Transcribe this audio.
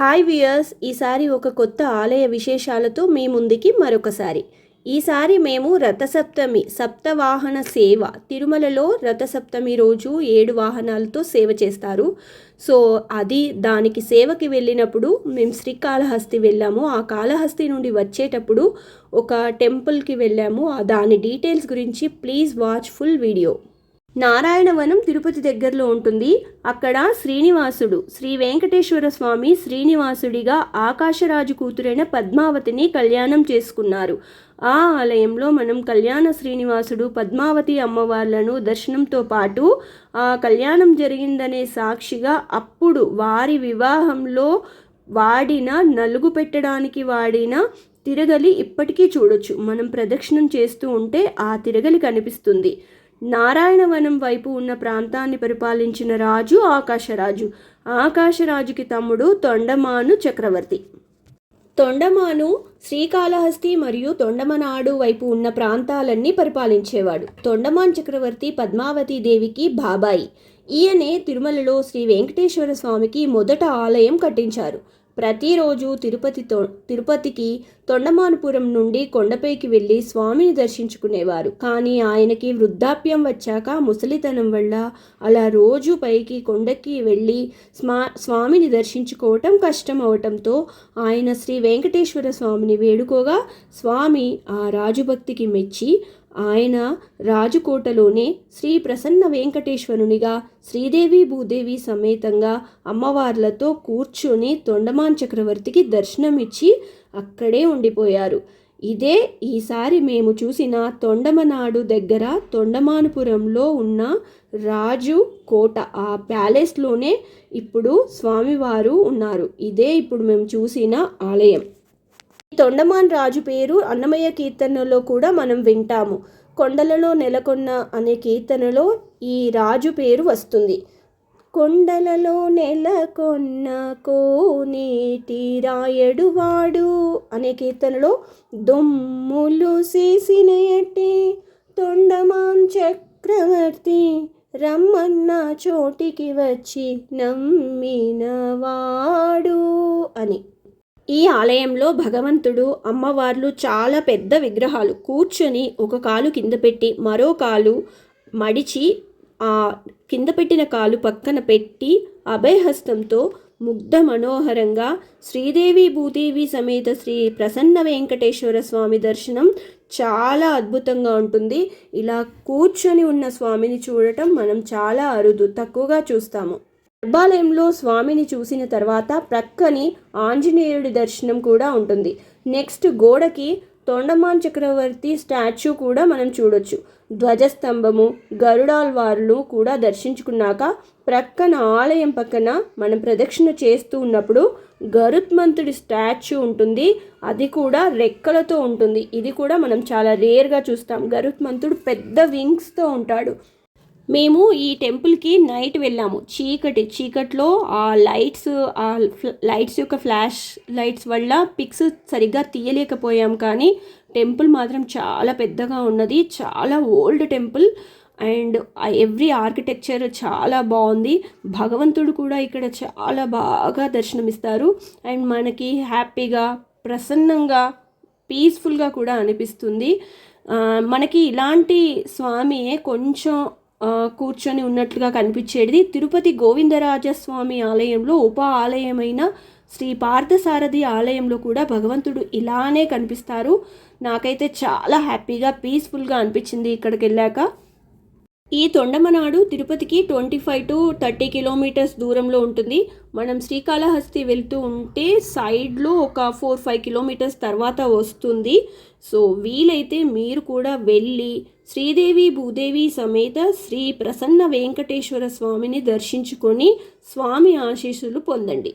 Hi viewers ఈసారి ఒక కొత్త ఆలయ విశేషాలతో మీ ముందుకి మరొకసారి. ఈసారి మేము రథసప్తమి సప్తవాహన సేవ తిరుమలలో రథసప్తమి రోజు ఏడు వాహనాలతో సేవ చేస్తారు. సో అది దానికి సేవకి వెళ్ళినప్పుడు మేము శ్రీకాళహస్తి వెళ్ళాము. ఆ కాళహస్తి నుండి వచ్చేటప్పుడు ఒక టెంపుల్కి వెళ్ళాము. దాని డీటెయిల్స్ గురించి please watch full video. Narayanavanam Tirupati దగ్గరలో ఉంటుంది. అక్కడ శ్రీనివాసుడు శ్రీ వెంకటేశ్వర స్వామి శ్రీనివాసుడిగా ఆకాశరాజు కూతురైన పద్మావతిని కళ్యాణం చేసుకున్నారు. ఆ ఆలయంలో మనం కళ్యాణ శ్రీనివాసుడు పద్మావతి అమ్మవార్లను దర్శనంతో పాటు ఆ కళ్యాణం జరిగిందనే సాక్షిగా అప్పుడు వారి వివాహంలో వాడిన నలుగు పెట్టడానికి వాడిన తిరగలి ఇప్పటికీ చూడొచ్చు. మనం ప్రదక్షిణం చేస్తూ ఉంటే ఆ తిరగలి కనిపిస్తుంది. నారాయణవనం వైపు ఉన్న ప్రాంతాన్ని పరిపాలించిన రాజు ఆకాశరాజు. ఆకాశరాజుకి తమ్ముడు తొండమాను చక్రవర్తి. తొండమాను శ్రీకాళహస్తి మరియు తొండమనాడు వైపు ఉన్న ప్రాంతాలన్నీ పరిపాలించేవాడు. తొండమాన్ చక్రవర్తి పద్మావతి దేవికి బాబాయి. ఈయనే తిరుమలలో శ్రీ వెంకటేశ్వర స్వామికి మొదట ఆలయం కట్టించారు. ప్రతిరోజు తిరుపతితో తిరుపతికి తొండమానుపురం నుండి కొండపైకి వెళ్ళి స్వామిని దర్శించుకునేవారు. కానీ ఆయనకి వృద్ధాప్యం వచ్చాక ముసలితనం వల్ల అలా రోజు పైకి కొండకి వెళ్ళి స్మా స్వామిని దర్శించుకోవటం కష్టం అవటంతో ఆయన శ్రీ వెంకటేశ్వర స్వామిని వేడుకోగా స్వామి ఆ రాజుభక్తికి మెచ్చి ఆయన రాజకోటలోనే శ్రీ ప్రసన్న వెంకటేశ్వరునిగా శ్రీదేవి భూదేవి సమేతంగా అమ్మవార్లతో కూర్చొని తొండమాన్ చక్రవర్తికి దర్శనమిచ్చి అక్కడే ఉండిపోయారు. ఇదే ఈసారి మేము చూసిన తొండమనాడు దగ్గర తొండమానుపురంలో ఉన్న రాజు కోట ఆ ప్యాలెస్లోనే ఇప్పుడు స్వామివారు ఉన్నారు. ఇదే ఇప్పుడు మేము చూసిన ఆలయం. తొండమాన్ రాజు పేరు అన్నమయ్య కీర్తనలో కూడా మనం వింటాము. కొండలలో నెలకొన్న అనే కీర్తనలో ఈ రాజు పేరు వస్తుంది. కొండలలో నెలకొన్న కోనేటి రాయడువాడు అనే కీర్తనలో దొమ్ములు చేసినయటే తొండమాన్ చక్రవర్తి రమ్మన్న చోటికి వచ్చి నమ్మినవాడు అని. ఈ ఆలయంలో భగవంతుడు అమ్మవార్లు చాలా పెద్ద విగ్రహాలు కూర్చొని ఒక కాలు కింద పెట్టి మరో కాలు మడిచి ఆ కింద పెట్టిన కాలు పక్కన పెట్టి అభయహస్తంతో ముగ్ధ మనోహరంగా శ్రీదేవి భూదేవి సమేత శ్రీ ప్రసన్న వెంకటేశ్వర స్వామి దర్శనం చాలా అద్భుతంగా ఉంటుంది. ఇలా కూర్చొని ఉన్న స్వామిని చూడటం మనం చాలా అరుదు తక్కువగా చూస్తాము. గర్భాలయంలో స్వామిని చూసిన తర్వాత ప్రక్కని ఆంజనేయుడి దర్శనం కూడా ఉంటుంది. నెక్స్ట్ గోడకి తొండమాన్ చక్రవర్తి స్టాచ్యూ కూడా మనం చూడొచ్చు. ధ్వజస్తంభము గరుడాల్వార్లు కూడా దర్శించుకున్నాక ప్రక్కన ఆలయం పక్కన మనం ప్రదక్షిణ చేస్తూ ఉన్నప్పుడు గరుత్మంతుడి స్టాచ్యూ ఉంటుంది. అది కూడా రెక్కలతో ఉంటుంది. ఇది కూడా మనం చాలా రేర్గా చూస్తాం. గరుత్మంతుడు పెద్ద వింగ్స్తో ఉంటాడు. మేము ఈ టెంపుల్కి నైట్ వెళ్ళాము. చీకటి చీకట్లో ఆ లైట్స్ ఆ లైట్స్ యొక్క ఫ్లాష్ లైట్స్ వల్ల పిక్స్ సరిగ్గా తీయలేకపోయాం కానీ టెంపుల్ మాత్రం చాలా పెద్దగా ఉన్నది. చాలా old temple and every architecture చాలా బాగుంది. భగవంతుడు కూడా ఇక్కడ చాలా బాగా దర్శనమిస్తారు. అండ్ మనకి హ్యాపీగా ప్రసన్నంగా పీస్ఫుల్గా కూడా అనిపిస్తుంది. మనకి ఇలాంటి స్వామియే కొంచెం కూర్చొని ఉన్నట్లుగా కనిపించేది తిరుపతి గోవిందరాజస్వామి ఆలయంలో ఉప ఆలయమైన శ్రీ పార్థసారథి ఆలయంలో కూడా భగవంతుడు ఇలానే కనిపిస్తారు. నాకైతే చాలా హ్యాపీగా పీస్ఫుల్గా అనిపించింది ఇక్కడికి వెళ్ళాక. ఈ తొండమనాడు తిరుపతికి twenty five to thirty kilometres దూరంలో ఉంటుంది. మనం శ్రీకాళహస్తి వెళ్తూ ఉంటే సైడ్లో ఒక ఫోర్ ఫైవ్ కిలోమీటర్స్ తర్వాత వస్తుంది. సో వీలైతే మీరు కూడా వెళ్ళి శ్రీదేవి భూదేవి సమేత శ్రీ ప్రసన్న వెంకటేశ్వర స్వామిని దర్శించుకొని స్వామి ఆశీస్సులు పొందండి.